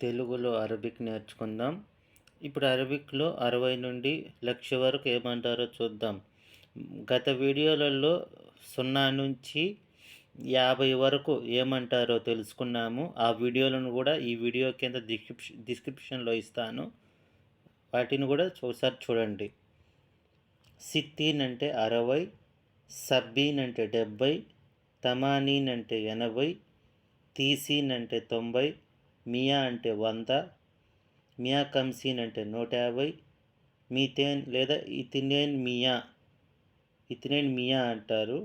తెలుగులో అరబిక్ నేర్చుకుందాం. ఇప్పుడు అరబిక్లో అరవై నుండి లక్ష వరకు ఏమంటారో చూద్దాం. గత వీడియోలలో సున్నా నుంచి యాభై వరకు ఏమంటారో తెలుసుకున్నాము. ఆ వీడియోలను కూడా ఈ వీడియో కింద డిస్క్రిప్షన్ డిస్క్రిప్షన్లో ఇస్తాను. వాటిని కూడా ఒకసారి చూడండి. సిత్తీన్ అంటే అరవై సబ్బీన్ అంటే డెబ్బై తమానీన్ అంటే ఎనభై తీసీన్ అంటే తొంభై మియా అంటే వంద మియా కమ్సీన్ అంటే నూట యాభై మీథేన్ లేదా ఇథినేన్ మియా ఇథినేన్ మియా అంటారు.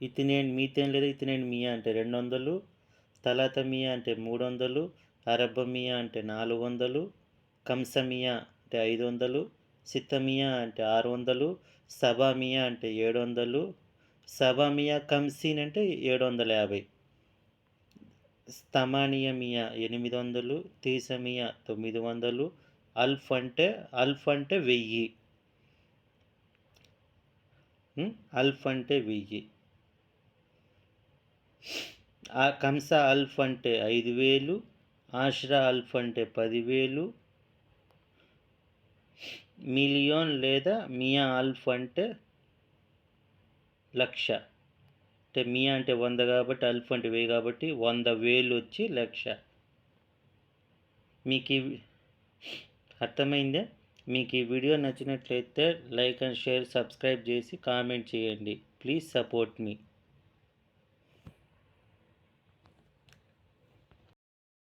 ఇథినేన్ మీథేన్ లేదా ఇథినేన్ మియా అంటే రెండు వందలు తలాత మియా అంటే మూడు వందలు అరబ్బ మియా అంటే నాలుగు వందలు కంసమియా అంటే ఐదు వందలు సిత్తమియా అంటే ఆరు వందలు సబామియా అంటే ఏడు వందలు సబామియా కంసీన్ అంటే ఏడు వందల యాభై స్తమానియమియా ఎనిమిది వందలు తీసమియా తొమ్మిది వందలు అల్ఫ్ అంటే అల్ఫ్ అంటే వెయ్యి. అల్ఫ్ అంటే వెయ్యి. ఆ కంస అల్ఫ్ అంటే ఐదు వేలు ఆశ్రా అల్ఫ్ అంటే పదివేలు మిలియోన్ లేదా మియా ఆల్ఫ్ అంటే లక్ష. అంటే మియా అంటే వంద కాబట్టి అల్ఫ్ అంటే వెయ్యి కాబట్టి వంద వేలు వచ్చి లక్ష. మీకు ఈ అర్థమైందే? మీకు ఈ వీడియో నచ్చినట్లయితే లైక్ అండ్ షేర్ సబ్స్క్రైబ్ చేసి కామెంట్ చేయండి. Please support me.